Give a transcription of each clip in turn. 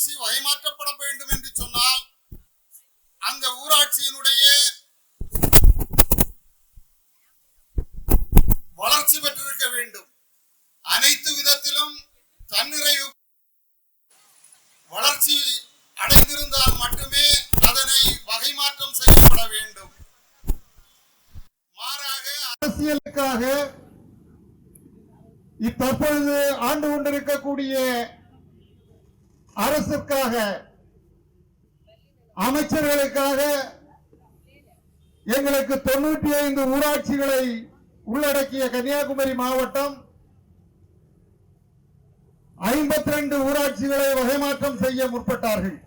ஊராட்சி வகைமாற்றப்பட வேண்டும் என்று சொன்னால் அந்த ஊராட்சியினுடைய வளர்ச்சி பெற்றிருக்க வேண்டும். அனைத்து விதத்திலும் தன்னிறைவு வளர்ச்சி அடைந்திருந்தால் மட்டுமே அதனை வகைமாற்றம் செய்யப்பட வேண்டும். மாறாக அரசியலுக்காக தற்பொழுது ஆண்டு கொண்டிருக்கக்கூடிய அரசுக்காக அமைச்சர்களுக்காக எங்களுக்கு தொண்ணூற்றி ஐந்து ஊராட்சிகளை உள்ளடக்கிய கன்னியாகுமரி மாவட்டம் ஐம்பத்தி ரெண்டு ஊராட்சிகளை வகைமாற்றம் செய்ய முற்பட்டார்கள்.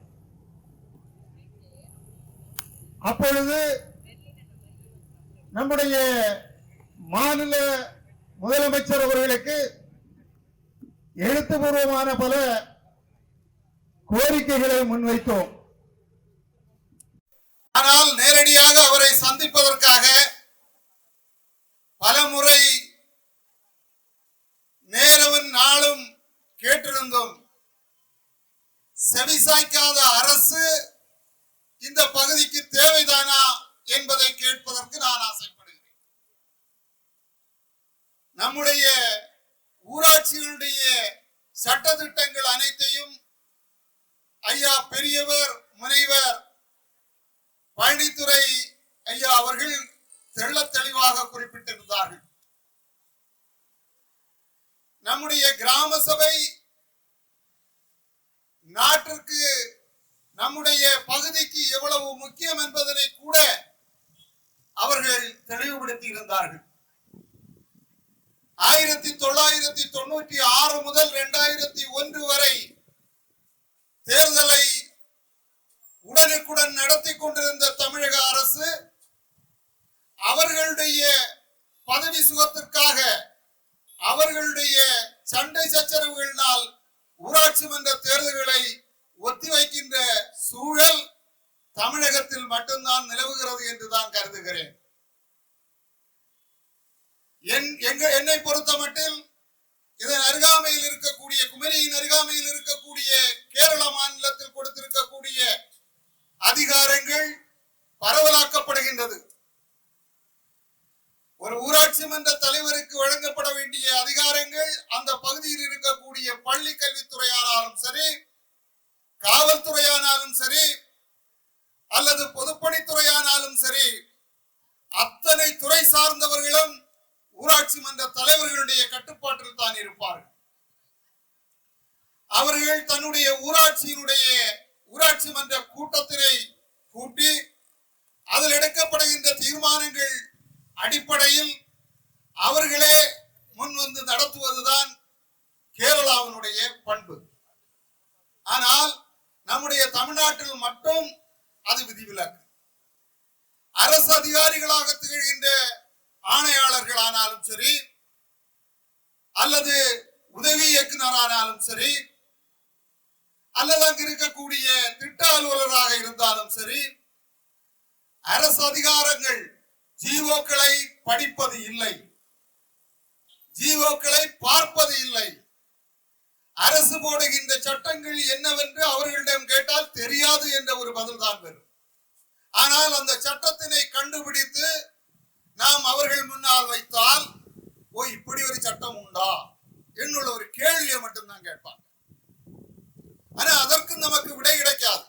அப்பொழுது நம்முடைய மாநில முதலமைச்சர் அவர்களுக்கு எழுத்துப்பூர்வமான பல கோரிக்கைகளை முன்வைத்தோம். ஆனால் நேரடியாக அவரை சந்திப்பதற்காக பலமுறை நேரவும் நாளும் கேட்டிருந்தோம். செவிசாய்க்காத அரசு இந்த பகுதிக்கு தேவைதானா என்பதை கேட்பதற்கு நான் ஆசைப்படுகிறேன். நம்முடைய ஊராட்சிகளுடைய சட்டதிட்டங்கள் அனைத்தையும் ஐயா பெரியவர் முனைவர் பழனித்துறை ஐயா அவர்கள் தெள்ள தெளிவாக குறிப்பிட்டிருந்தார்கள். நம்முடைய கிராம சபை நாட்டிற்கு நம்முடைய பகுதிக்கு எவ்வளவு முக்கியம் என்பதனை கூட அவர்கள் தெளிவுபடுத்தி இருந்தார்கள். ஆயிரத்தி தொள்ளாயிரத்தி தொண்ணூற்றி ஆறு முதல் இரண்டாயிரத்தி ஒன்று வரை தேர்தலை உடனுக்குடன் நடத்தி கொண்டிருந்த தமிழக அரசு அவர்களுடைய பதவி சுகத்திற்காக அவர்களுடைய சண்டை சச்சரவுகளினால் ஊராட்சி மன்ற தேர்தல்களை ஒத்திவைக்கின்ற சூழல் தமிழகத்தில் மட்டும்தான் நிலவுகிறது என்று தான் கருதுகிறேன் என் எங்க என்னை பொறுத்தமட்டில் இதன் அருகாமையில் இருக்கக்கூடிய குமரியின் அருகாமையில் இருக்கக்கூடிய கேரள மாநிலத்தில் கொடுத்திருக்கக்கூடிய அதிகாரங்கள் பரவலாக்கப்படுகின்றது ஒரு ஊராட்சி மன்ற தலைவருக்கு வழங்கப்பட வேண்டிய அதிகாரங்கள் அந்த பகுதியில் இருக்கக்கூடிய பள்ளி கல்வித்துறையானாலும் சரி காவல்துறையானாலும் சரி அல்லது பொதுப்பணித்துறையானாலும் சரி அத்தனை துறை சார்ந்தவர்களும் ஊராட்சி மன்ற தலைவர்களுடைய கட்டுப்பாட்டில் தான் இருப்பார்கள். அவர்கள் தன்னுடைய ஊராட்சியினுடைய ஊராட்சி மன்ற கூட்டத்தினை கூட்டி அதில் எடுக்கப்படுகின்ற தீர்மானங்கள் அடிப்படையில் அவர்களே முன் வந்து நடத்துவதுதான் கேரளாவினுடைய பண்பு. ஆனால் நம்முடைய தமிழ்நாட்டில் மட்டும் அது விதிவிலக்கு. அரசு அதிகாரிகளாக திகழ்கின்ற ஆணையாளர்கள் ஆனாலும் சரி அல்லது உதவி இயக்குனர் ஆனாலும் சரி அல்லது அங்கு இருக்கக்கூடிய திட்ட அலுவலராக இருந்தாலும் சரி அரசு அதிகாரங்கள் ஜீவோக்களை படிப்பது இல்லை. ஜீவோக்களை பார்ப்பது இல்லை. அரசு போடுகின்ற சட்டங்கள் என்னவென்று அவர்களிடம் கேட்டால் தெரியாது என்ற ஒரு பதில் தான் வரும். ஆனால் அந்த சட்டத்தினை கண்டுபிடித்து நாம் அவர்கள் முன்னால் வைத்தால் ஓ இப்படி ஒரு சட்டம் உண்டா? என்னுள்ள ஒரு கேள்வியை மட்டும்தான் கேட்பாங்க. ஆனா அதற்கும் நமக்கு விடை கிடைக்காது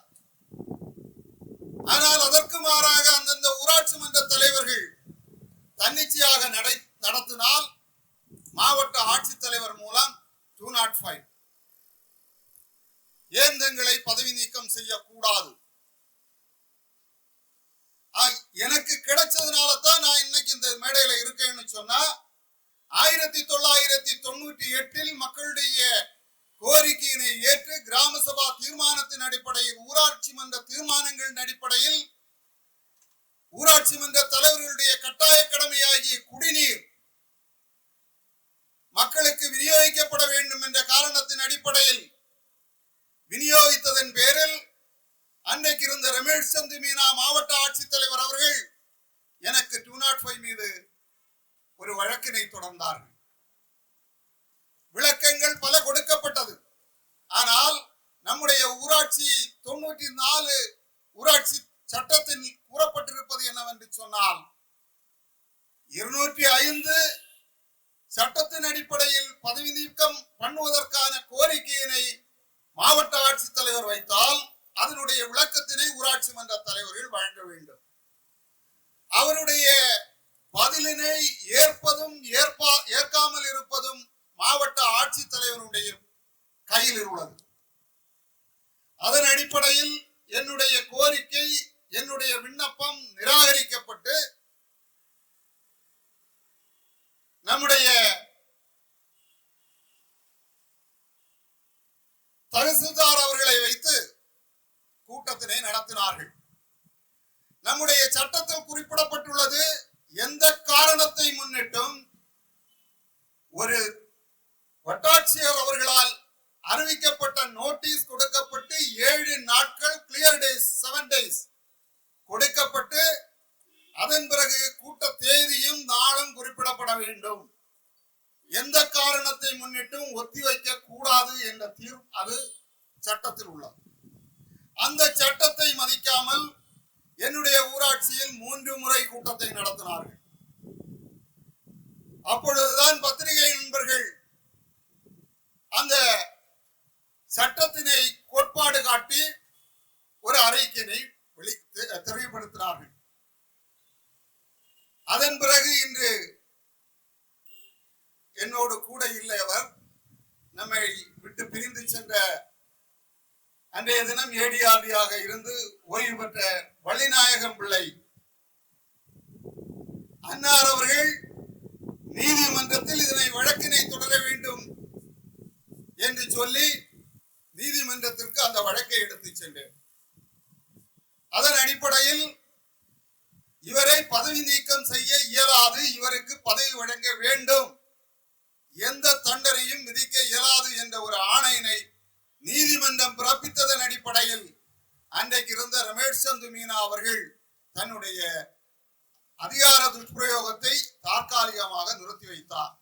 ஆனால் அதற்கு மாறாக அந்தந்த ஊராட்சி மன்ற தலைவர்கள் தன்னிச்சையாக நடை நடத்தினால் மாவட்ட ஆட்சித்தலைவர் மூலம் டூ நாட் ஃபைவ் ஏன் தங்களை பதவி நீக்கம் செய்யக்கூடாது ஆ, எனக்கு கிடைச்சதுனால தான் நான் இன்னைக்கு இந்த மேடையில இருக்கேன்னு சொன்னா ஆயிரத்தி தொள்ளாயிரத்தி தொண்ணூற்றி எட்டில் மக்களுடைய கோரிக்கையினை ஏற்று கிராம சபா தீர்மானத்தின் அடிப்படையில் ஊராட்சி மன்ற தீர்மானங்களின் அடிப்படையில் ஊராட்சி மன்ற தலைவர்களுடைய கட்டாய கடமையாகிய குடிநீர் மக்களுக்கு விநியோகிக்கப்பட வேண்டும் என்ற காரணத்தின் அடிப்படையில் விநியோகித்ததன் பேரில் அன்றைக்கு இருந்த ரமேஷ் சந்து மீனா மாவட்ட ஆட்சித்தலைவர் அவர்கள் எனக்கு டூ நாட் ஃபைவ் மீது ஒரு வழக்கினை தொடர்ந்தார்கள் விளக்கங்கள் பல கொடுக்கப்பட்டது ஆனால் நம்முடைய ஊராட்சி தொண்ணூற்றி நாலு ஊராட்சி சட்டத்தில் கூறப்பட்டிருப்பது என்னவென்று சொன்னால் இருநூற்றி ஐந்து சட்டத்தின் அடிப்படையில் பதவி நீக்கம் பண்ணுவதற்கான கோரிக்கையினை மாவட்ட ஆட்சித்தலைவர் வைத்தால் அதனுடைய விளக்கத்தினை ஊராட்சி மன்ற தலைவர்கள் வழங்க வேண்டும் அவருடைய பதிலினை ஏற்பதும் ஏற்பா ஏற்காமல் இருப்பதும் மாவட்ட ஆட்சித்தலைவருடைய கையில் உள்ளது அதன் அடிப்படையில் என்னுடைய கோரிக்கை என்னுடைய விண்ணப்பம் நிராகரிக்கப்பட்டு நம்முடைய தகசில்தார் அவர்களை வைத்து கூட்டத்தினை நடத்தினார்கள். நம்முடைய சட்டத்தில் குறிப்பிடப்பட்டுள்ளது எந்த காரணத்தை முன்னிட்டும் ஒரு வட்டாட்சியர் அவர்களால் அறிவிக்கப்பட்ட நோட்டீஸ் கொடுக்கப்பட்டு ஏழு நாட்கள் கிளியர் டேஸ் செவன் டேஸ் கொடுக்கப்பட்டு அதன் பிறகு கூட்ட தேதியும் நாளும் குறிப்பிடப்பட வேண்டும். எந்த காரணத்தை முன்னிட்டும் ஒத்திவைக்க கூடாது என்ற தீர்வு அது சட்டத்தில் உள்ளது. அந்த சட்டத்தை மதிக்காமல் என்னுடைய ஊராட்சியில் மூன்று முறை கூட்டத்தை நடத்தினார்கள். அப்பொழுதுதான் பத்திரிகை நண்பர்கள் அந்த சட்ட கோட்பாடு காட்டி ஒரு அறிக்கையினை வெளி தெ- தெளிவுபடுத்தினார்கள் அதன் பிறகு இன்று என்னோடு கூட இல்லை அவர் நம்மை விட்டு பிரிந்து சென்ற அன்றைய தினம் ஏடிஆர்டியாக இருந்து ஓய்வு பெற்ற வள்ளிநாயகம் பிள்ளை அன்னார் அவர்கள் நீதிமன்றத்தில் இதனை வழக்கினை தொடர வேண்டும் என்று சொல்லி நீதிமன்றத்திற்கு அந்த வழக்கை எடுத்து சென்றேன். அதன் அடிப்படையில் இவரை பதவி நீக்கம் செய்ய இயலாது இவருக்கு பதவி வழங்க வேண்டும் எந்த தண்டனையும் விதிக்க இயலாது என்ற ஒரு ஆணையினை நீதிமன்றம் பிறப்பித்ததன் அடிப்படையில் அன்றைக்கு மீனா அவர்கள் தன்னுடைய அதிகார துஷ்பிரயோகத்தை தற்காலிகமாக நிறுத்தி வைத்தார்.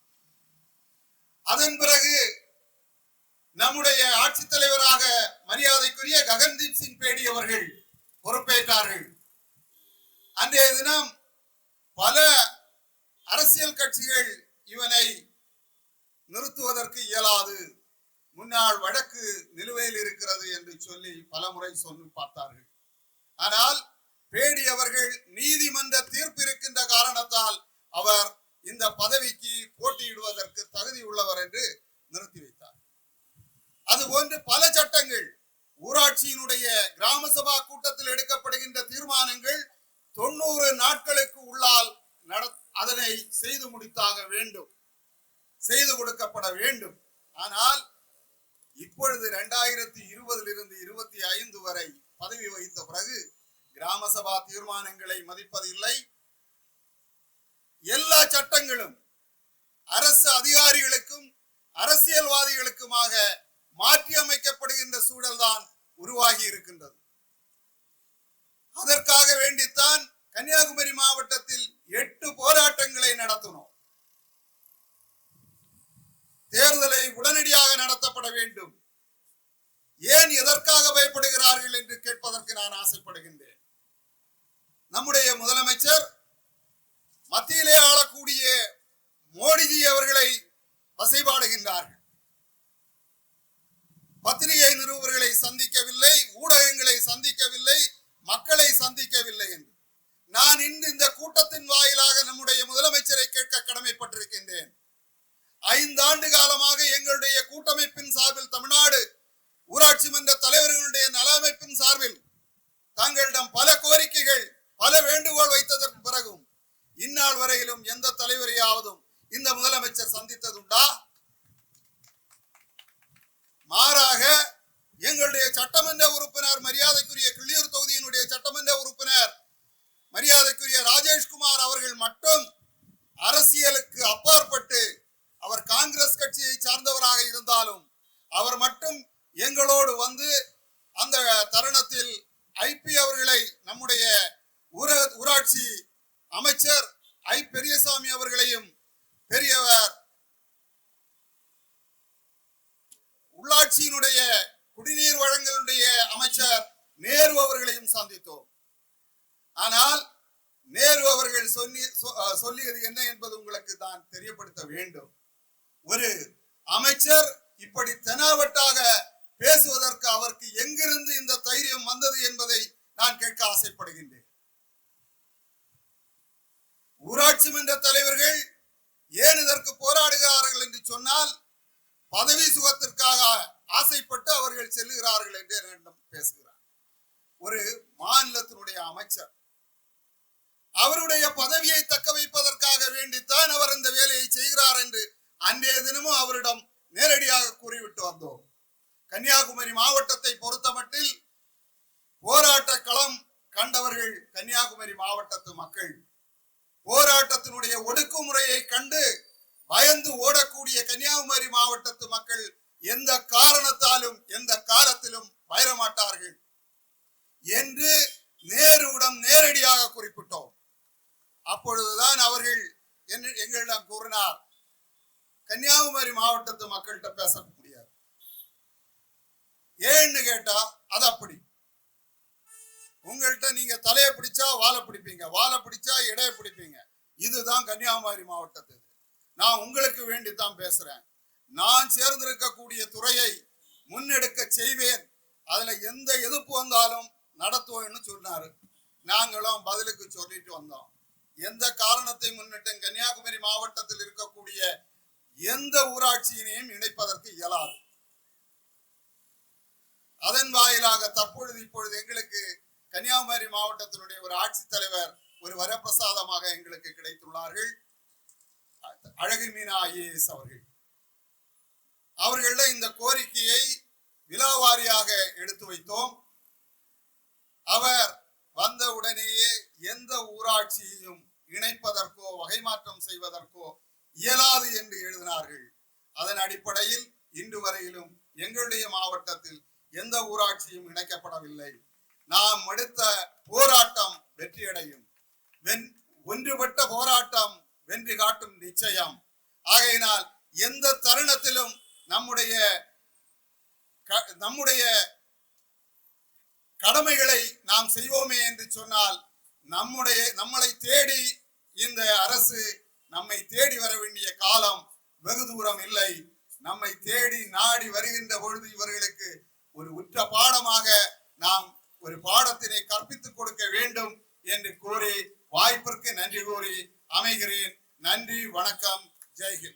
அதன் பிறகு நம்முடைய ஆட்சித்தலைவராக மரியாதைக்குரிய ககன்தீப் சிங் பேடி அவர்கள் பொறுப்பேற்றார்கள். அன்றைய தினம் பல அரசியல் கட்சிகள் இவனை நிறுத்துவதற்கு இயலாது. முன்னாள் வழக்கு நிலுவையில் இருக்கிறது என்று சொல்லி பலமுறை சொல்லி பார்த்தார்கள். ஆனால் பேடி அவர்கள் நீதிமன்ற தீர்ப்பு இருக்கின்ற காரணத்தால் அவர் இந்த பதவிக்கு போட்டியிடுவதற்கு தகுதி உள்ளவர் என்று நிறுத்தி வைத்தார். அதுபோன்று பல சட்டங்கள் ஊராட்சியினுடைய கிராம சபா கூட்டத்தில் எடுக்கப்படுகின்ற தீர்மானங்கள் தொண்ணூறு நாட்களுக்கு உள்ளால் நட அதனை செய்து முடித்தாக வேண்டும். செய்து கொடுக்கப்பட வேண்டும். ஆனால் இப்பொழுது இரண்டாயிரத்தி இருபதிலிருந்து இருபத்தி ஐந்து வரை பதவி வகித்த பிறகு கிராம சபா தீர்மானங்களை மதிப்பதில்லை. எல்லா சட்டங்களும் அரசு அதிகாரிகளுக்கும் அரசியல்வாதிகளுக்குமாக மாற்றி அமைக்கப்படுகின்ற சூழல் தான் உருவாகி இருக்கின்றது. அதற்காக வேண்டித்தான் கன்னியாகுமரி மாவட்டத்தில் எட்டு போராட்டங்களை நடத்தினோம். தேர்தலை உடனடியாக நடத்தப்பட வேண்டும். ஏன் எதற்கு பயப்படுகிறார்கள் என்று கேட்பதற்கு நான் ஆசைப்படுகின்றேன். நம்முடைய முதலமைச்சர் மத்தியிலே ஆளக்கூடிய மோடிஜி அவர்களை வசைபாடுகின்றார்கள். பத்திரிகை நிறுவர்களை சந்திக்கவில்லை ஊடகங்களை சந்திக்கவில்லை மக்களை சந்திக்கவில்லை என்று. நான் இன்று இந்த கூட்டத்தின் வாயிலாக நம்முடைய முதலமைச்சரை கேட்க கடமைப்பட்டிருக்கின்றேன். ஐந்து ஆண்டு காலமாக எங்களுடைய கூட்டமைப்பின் சார்பில் தமிழ்நாடு ஊராட்சி மன்ற தலைவர்களுடைய நல அமைப்பின் சார்பில் தங்களிடம் பல கோரிக்கைகள் பல வேண்டுகோள் வைத்ததற்கு பிறகும் இந்நாள் வரையிலும் எந்த தலைவரையாவதும் இந்த முதலமைச்சர் சந்தித்ததுண்டா மாறாக எங்களுடைய சட்டமன்ற உறுப்பினர் மரியாதைக்குரிய கிள்ளியூர் தொகுதியினுடைய சட்டமன்ற உறுப்பினர் மரியாதைக்குரிய ராஜேஷ்குமார் அவர்கள் மட்டும் அரசியலுக்கு அப்பாற்பட்டு அவர் காங்கிரஸ் கட்சியை சார்ந்தவராக இருந்தாலும் அவர் மட்டும் எங்களோடு வந்து அந்த தருணத்தில் ஐபி அவர்களை நம்முடைய ஊர ஊராட்சி அமைச்சர் ஐ பெரியசாமி அவர்களையும் பெரியவர் உள்ளாட்சியினுடைய குடிநீர் வழங்கலுடைய அமைச்சர் சந்தித்தோம் ஆனால் நேரு அவர்கள் சொல்லி சொல்லியது என்ன என்பது உங்களுக்கு தான் தெரியப்படுத்த வேண்டும். ஒரு அமைச்சர் இப்படி தெனாவட்டாக பேசுவதற்கு அவருக்கு எங்கிருந்து இந்த தைரியம் வந்தது என்பதை நான் கேட்க ஆசைப்படுகின்றேன். ஊராட்சி மன்ற தலைவர்கள் ஏன் இதற்கு போராடுகிறார்கள் என்று சொன்னால் பதவி சுகத்திற்காக ஆசைப்பட்டு அவர்கள் செல்லுகிறார்கள் என்று என்னிடம் பேசுகிறார். ஒரு மாநிலத்தினுடைய அமைச்சர் அவருடைய பதவியை தக்க வைப்பதற்காக வேண்டித்தான் அவர் இந்த வேலையை செய்கிறார் என்று அன்றைய தினமும் அவரிடம் நேரடியாக கூறிவிட்டு வந்தோம். கன்னியாகுமரி மாவட்டத்தை பொறுத்தமட்டில் போராட்ட களம் கண்டவர்கள் கன்னியாகுமரி மாவட்டத்து மக்கள். போராட்டத்தினுடைய ஒடுக்குமுறையை கண்டு பயந்து ஓடக்கூடிய கன்னியாகுமரி மாவட்டத்து மக்கள் எந்த காரணத்தாலும் எந்த காலத்திலும் பயரமாட்டார்கள் என்று நேருடன் நேரடியாக குறிப்பிட்டோம். அப்பொழுதுதான் அவர்கள் என்ன- எங்களிடம் கூறினார் கன்னியாகுமரி மாவட்டத்து மக்கள்கிட்ட பேச முடியாது. ஏன்னு கேட்டா அது அப்படி. உங்கள்கிட்ட நீங்க தலையை பிடிச்சா வாழை பிடிப்பீங்க வாழை பிடிச்சா இடைய பிடிப்பீங்க. இதுதான் கன்னியாகுமரி மாவட்டத்து. நான் உங்களுக்கு வேண்டி தான் பேசுறேன். நான் சேர்ந்திருக்கக்கூடிய துறையை முன்னெடுக்க செய்வேன். அதுல எந்த எதிர்ப்பு வந்தாலும் நடத்துவோம்னு சொன்னாரு. நாங்களும் பதிலுக்கு சொல்லிட்டு வந்தோம். எந்த காரணத்தை முன்னிட்டு கன்னியாகுமரி மாவட்டத்தில் இருக்கக்கூடிய எந்த ஊராட்சியினையும் இணைப்பதற்கு இயலாது. அதன் வாயிலாக தற்பொழுது இப்பொழுது எங்களுக்கு கன்னியாகுமரி மாவட்டத்தினுடைய ஒரு ஆட்சித்தலைவர் ஒரு வரப்பிரசாதமாக எங்களுக்கு கிடைத்துள்ளார்கள். அழகு மீனா ஐஏஎஸ் அவர்கள். அவர்கள இந்த கோரிக்கையை விலாவாரியாக எடுத்து வைத்தோம். அவர் வந்த உடனேயே எந்த ஊராட்சியையும் இணைப்பதற்கோ வகை மாற்றம் செய்வதற்கோ இயலாது என்று எழுதினார்கள். அதன் அடிப்படையில் இன்று வரையிலும் எங்களுடைய மாவட்டத்தில் எந்த ஊராட்சியும் இணைக்கப்படவில்லை. நாம் எடுத்த போராட்டம் வெற்றியடையும். வென் ஒன்றுபட்ட போராட்டம் வென்று காட்டும் நிச்சயம். ஆகையினால் எந்த தருணத்திலும் நம்முடைய க- நம்முடைய கடமைகளை நாம் செய்வோமே என்று சொன்னால் நம்முடைய நம்மளை தேடி இந்த அரசு நம்மை தேடி வர வேண்டிய காலம் வெகு தூரம் இல்லை. நம்மை தேடி நாடி வருகின்ற பொழுது இவர்களுக்கு ஒரு உற்ற பாடமாக நாம் ஒரு பாடத்தினை கற்பித்துக் கொடுக்க வேண்டும் என்று கூறி வாய்ப்பிற்கு நன்றி கூறி அமைகிறேன். நன்றி வணக்கம் ஜெய்ஹிந்த்.